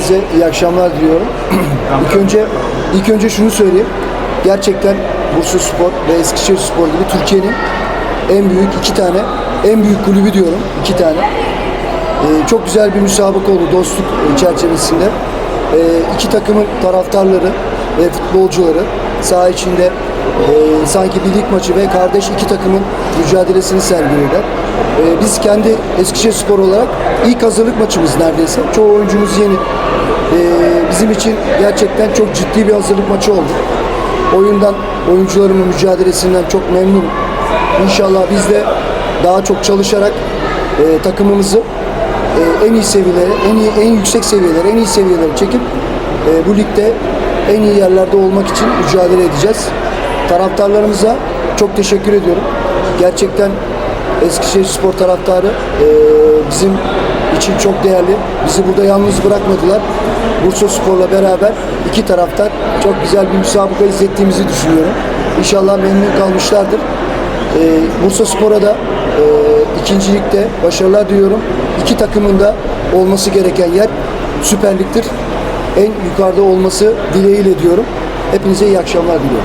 Hepinize iyi akşamlar diliyorum. ilk önce ilk önce şunu söyleyeyim. Gerçekten Bursa Spor ve Eskişehir Spor gibi Türkiye'nin en büyük iki tane, en büyük kulübü diyorum iki tane. Ee, çok güzel bir müsabaka oldu dostluk çerçevesinde. Ee, iki takımın taraftarları ve futbolcuları saha içinde e, sanki bir lig maçı ve kardeş iki takımın mücadelesini sergiliyorlar. Ee, biz kendi Eskişehir Spor olarak ilk hazırlık maçımız neredeyse. Çoğu oyuncumuz yeni. Ee, bizim için gerçekten çok ciddi bir hazırlık maçı oldu. Oyundan, oyuncularımın mücadelesinden çok memnunum. İnşallah biz de daha çok çalışarak e, takımımızı e, en iyi seviyelere, en iyi, en yüksek seviyelere, en iyi seviyelere çekip e, bu ligde en iyi yerlerde olmak için mücadele edeceğiz. Taraftarlarımıza çok teşekkür ediyorum. Gerçekten Eskişehir Spor taraftarı e, bizim için çok değerli. Bizi burada yalnız bırakmadılar. Bursa Spor'la beraber iki taraftar çok güzel bir müsabaka izlettiğimizi düşünüyorum. İnşallah memnun kalmışlardır. E, Bursa Spor'a da e, ikinci ligde başarılar diliyorum. İki takımın da olması gereken yer Süper Lig'dir. En yukarıda olması dileğiyle diyorum. Hepinize iyi akşamlar diliyorum.